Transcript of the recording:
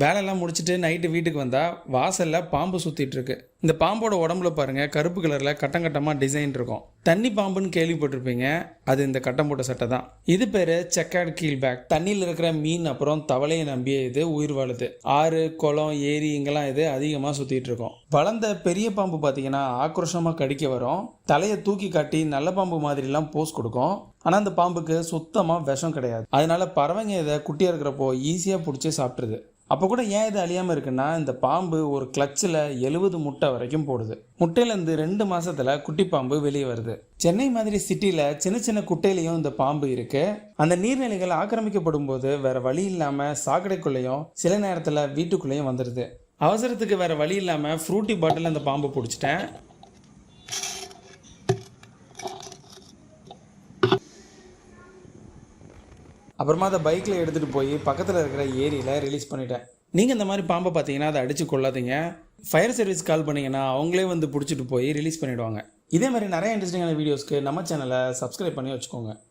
வேலையெல்லாம் முடிச்சுட்டு நைட்டு வீட்டுக்கு வந்தால் வாசலில் பாம்பு சுற்றிட்டுருக்கு இந்த பாம்போட உடம்புல பாருங்க கருப்பு கலரில் கட்டம் கட்டமாக டிசைன் இருக்கும். தண்ணி பாம்புன்னு கேள்விப்பட்டிருப்பீங்க அது இந்த கட்டம் போட்ட சட்டை தான். இது பேர் செக்காட் கீல் பேக் தண்ணியில் இருக்கிற மீன் அப்புறம் தவளையை நம்பிய இது உயிர் வாழுது. ஆறு குளம் ஏரி இங்கெல்லாம் இது அதிகமாக சுற்றிட்டு இருக்கும். வளர்ந்த பெரிய பாம்பு பார்த்தீங்கன்னா ஆக்ரோஷமாக கடிக்க வரும். தலையை தூக்கி காட்டி நல்ல பாம்பு மாதிரிலாம் போஸ் கொடுக்கும். ஆனால் அந்த பாம்புக்கு சுத்தமாக விஷம் கிடையாது. அதனால பறவைங்க இதை குட்டியாக இருக்கிறப்போ ஈஸியாக பிடிச்சி சாப்பிட்ருது அப்போ கூட ஏன் இது அழியாமல் இருக்குன்னா இந்த பாம்பு ஒரு கிளச்சில் எழுபது முட்டை வரைக்கும் போடுது. முட்டையிலேருந்து ரெண்டு மாதத்தில் குட்டி பாம்பு வெளியே வருது. சென்னை மாதிரி சிட்டியில் சின்ன சின்ன குட்டையிலையும் இந்த பாம்பு இருக்கு. அந்த நீர்நிலைகள் ஆக்கிரமிக்கப்படும் போது வேற வழி இல்லாமல் சாக்கடைக்குள்ளேயும் சில நேரத்தில் வீட்டுக்குள்ளேயும் வந்துடுது அவசரத்துக்கு வேற வழி இல்லாமல் ஃப்ரூட்டி பாட்டில் அந்த பாம்பு பிடிச்சிட்டேன். அப்புறமா அதை பைக்கில் எடுத்துகிட்டு போய் பக்கத்தில் இருக்கிற ஏரியில் ரிலீஸ் பண்ணிட்டேன். நீங்கள் இந்த மாதிரி பாம்பை பார்த்தீங்கன்னா அதை அடித்து கொள்ளாதீங்க. ஃபயர் சர்வீஸ் கால் பண்ணீங்கன்னா அவங்களே வந்து பிடிச்சிட்டு போய் ரிலீஸ் பண்ணிவிடுவாங்க இதே மாதிரி நிறைய இன்ட்ரெஸ்டிங்கான வீடியோஸ்க்கு நம்ம சேனலை சப்ஸ்கிரைப் பண்ணி வச்சுக்கோங்க.